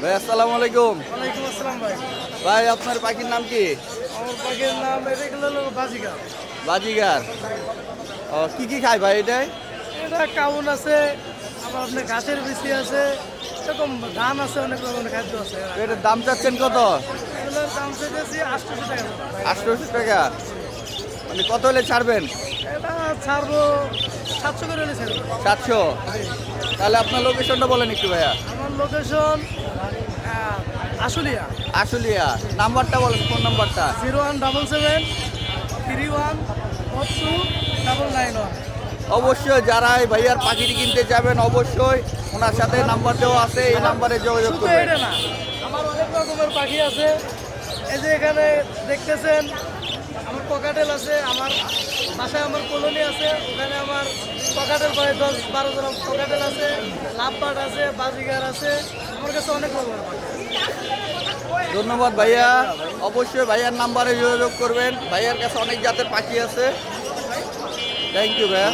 ভাই আসসালামু আলাইকুম। ওয়ালাইকুম আসসালাম ভাই। ভাই আপনার পাখির নাম কি? আমার পাখির নাম হলো বাজিকা বাজিগার। ও কি কি খায় ভাই এটাই? এটা কাউন আছে আবার আপনার ঘাসের বিচি আছে এরকম ধান আছে অনেক রকমের খাদ্য আছে। এটার দাম চাচ্ছেন কত? এগুলোর দাম চেয়েছি আটশোশো টাকা। আটশোশো টাকা। মানে কত হলে ছাড়বেন? এটা ছাড়বো সাতশো করে হলে ছেড়ে দেবো। সাতশো? তাহলে আপনার লোকেশনটা বলেন একটু ভাইয়া। আমার লোকেশন আশুলিয়া। আশুলিয়া। নাম্বারটা বলেন ফোন নাম্বারটা zero one double seven three one four two double nine one অবশ্যই যারা এই ভাইয়ার পাখিটি কিনতে যাবেন অবশ্যই ওনার সাথে নাম্বার দেওয়া আছে এই নাম্বারে যোগাযোগ করবেন। না আমার অনেক রকমের পাখি আছে। এই যে এখানে দেখতেছেন আমার পকাটেল আছে আমার বাসায় আমার কলোনি আছে ওখানে আমার পকাটেল পরে দশ বারো জন পকাটেল আছে, লাভবাট আছে, বাজিগার আছে। আমার কাছে অনেক রকমের ধন্যবাদ ভাইয়া। অবশ্যই ভাইয়ার নাম্বারে যোগাযোগ করবেন। ভাইয়ার কাছে অনেক জাতের পাখি আছে। থ্যাংক ইউ ভাইয়া।